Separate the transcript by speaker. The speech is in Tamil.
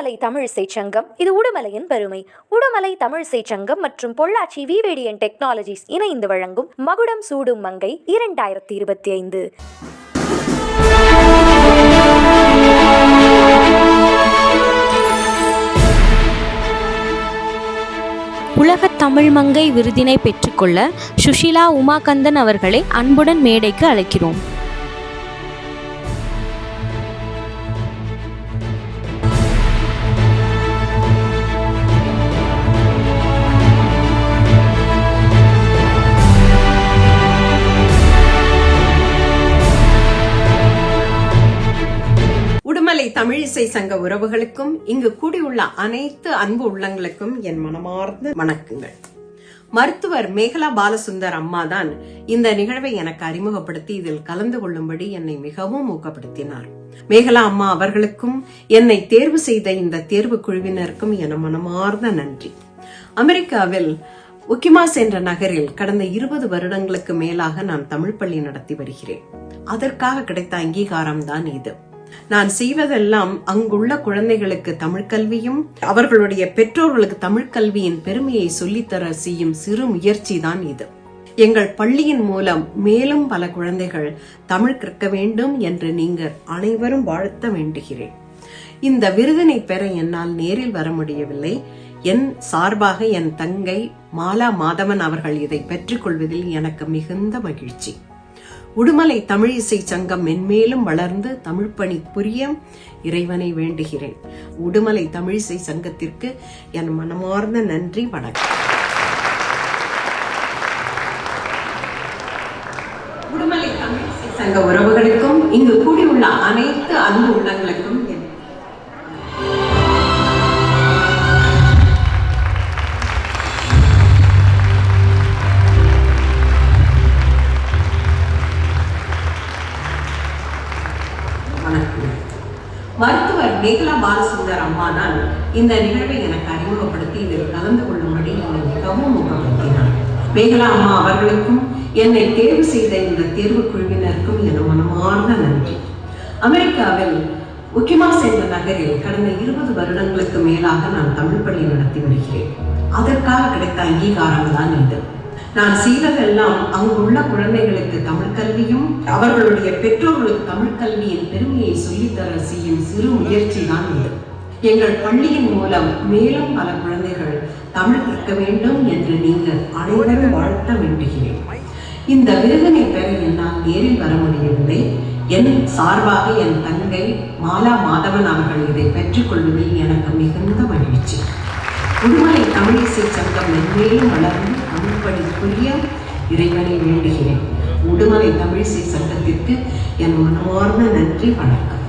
Speaker 1: உடுமலை தமிழிசை சங்கம் இது உடுமலையின் பெருமை. உடுமலை தமிழிசை சங்கம் மற்றும் பொள்ளாச்சி விவேடியன் டெக்னாலஜிஸ் இணைந்து வழங்கும் மகுடம் சூடும் மங்கை இரண்டாயிரத்தி இருபத்தி ஐந்து.
Speaker 2: உலகத் தமிழ் மங்கை விருதினை பெற்றுக்கொள்ள சுஷிலா உமாகந்தன் அவர்களை அன்புடன் மேடைக்கு அழைக்கிறோம்.
Speaker 3: தமிழிசை சங்க உறவுகளுக்கும் இங்கு கூடியுள்ள அனைத்து அன்பு உள்ளங்களுக்கும் என் மனமார்ந்த வணக்கங்கள். மருத்துவர் மேகலா பாலசுந்தர் அம்மா தான் இந்த நிகழ்வை எனக்கு அறிமுகப்படுத்தி இதில் கலந்து கொள்ளும்படி என்னை மிகவும் ஊக்கப்படுத்தினார். மேகலா அம்மா அவர்களுக்கும் என்னை தேர்வு செய்த இந்த தேர்வு குழுவினருக்கும் என மனமார்ந்த நன்றி. அமெரிக்காவில் உக்கிமாஸ் என்ற நகரில் கடந்த இருபது வருடங்களுக்கு மேலாக நான் தமிழ் பள்ளி நடத்தி வருகிறேன். அதற்காக கிடைத்த அங்கீகாரம் தான் இது. நான் செய்வதெல்லாம் அங்குள்ள குழந்தைகளுக்கு தமிழ் கல்வியும் அவர்களுடைய பெற்றோர்களுக்கு தமிழ் கல்வியின் பெருமையை சொல்லித்தர செய்யும் சிறு முயற்சி தான் இது. எங்கள் பள்ளியின் மூலம் மேலும் பல குழந்தைகள் தமிழ் கற்க வேண்டும் என்று நீங்கள் அனைவரும் வாழ்த்த வேண்டுகிறேன். இந்த விருதினை பெற என்னால் நேரில் வர முடியவில்லை. என் சார்பாக என் தங்கை மாலா மாதவன் அவர்கள் இதை பெற்றுக்கொள்வதில் எனக்கு மிகுந்த மகிழ்ச்சி. உடுமலை தமிழிசை சங்கம் மென்மேலும் வளர்ந்து தமிழ் பணி புரிய இறைவனை வேண்டுகிறேன். உடுமலை தமிழிசை சங்கத்திற்கு என் மனமார்ந்த நன்றி வணக்கம். உடுமலை தமிழிசை சங்க உறவுகளுக்கும் இங்கு கூடியுள்ள அனைத்து அன்பு உள்ளங்களுக்கும் வணக்கம். மருத்துவர் மேகலா பாலசுந்தர் அம்மா தான் இந்த நிகழ்வை எனக்கு அறிமுகப்படுத்தி இதில் கலந்து கொள்ளும்படி என்னை மிகவும் ஊக்கப்படுத்தினார் மேகலா அம்மா அவர்களுக்கும் என்னை தேர்வு செய்த இந்த தேர்வு குழுவினருக்கும் என மனமார்ந்த நன்றி. அமெரிக்காவில் உக்கிமாஸ் என்ற நகரில் கடந்த இருபது வருடங்களுக்கு மேலாக நான் தமிழ் பள்ளி நடத்தி வருகிறேன். அதற்காக கிடைத்த அங்கீகாரம் தான் இது. நான் செய்ததெல்லாம் அங்குள்ள குழந்தைகளுக்கு தமிழ் கல்வியும் அவர்களுடைய பெற்றோர்களுக்கு தமிழ் கல்வியின் பெருமையை சொல்லித்தர செய்யும் சிறு முயற்சி தான் இது. எங்கள் பள்ளியின் மூலம் மேலும் பல குழந்தைகள் தமிழ் கற்க வேண்டும் என்று நீங்கள் அனைவரும் வாழ்த்த வேண்டுகிறேன் இந்த விருதினை பெற என்னால் நேரில் வர முடியவில்லை. என் சார்பாக என் தங்கை மாலா மாதவன் அவர்கள் இதை பெற்றுக்கொள்வதில் எனக்கு மிகுந்த மகிழ்ச்சி. உடுமலை தமிழிசை சங்கம் மென்மேலும் வளர்ந்து தமிழ் புரிய இறைவனை வேண்டுகிறேன். உடுமலை தமிழிசை சட்டத்திற்கு என் மனமார்ந்த நன்றி வணக்கம்.